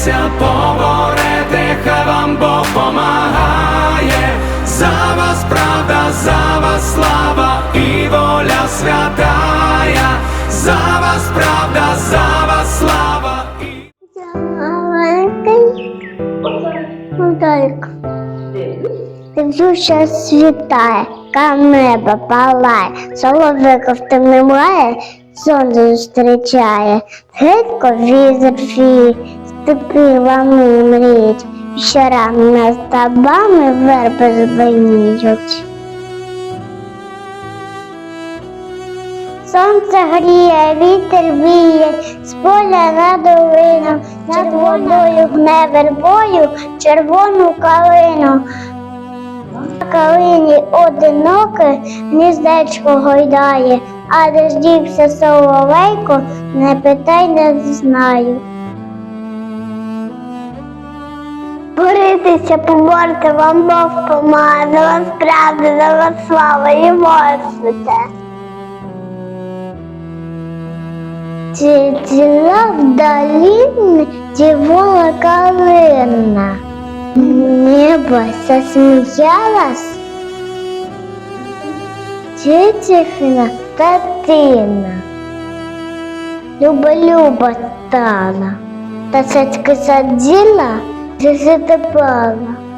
бояться поборете, хай вам Бог помагає. За вас правда, за вас слава і воля святая. За вас правда, за вас слава. І... Маленький Моделька. Дивлюся світає, ка небо палає, соловиків там немає, сонце зустрічає, гидко візер фії, степи лани мріють, щорами над табами верби звеніють. Сонце гріє, вітер віє, з поля на долину, над водою гне вербою червону калину. На калині одиноке гніздечко гойдає, а де ж дівся соловейко, не питай, не знаю. Боритися, поборти вам Бог помагає, за вас правда, за вас слава і можете. Ціла вдалі дівола калина. Небо засміялась. Тітіфіна татина. Люба-люба стала. Та садки садила, засипала.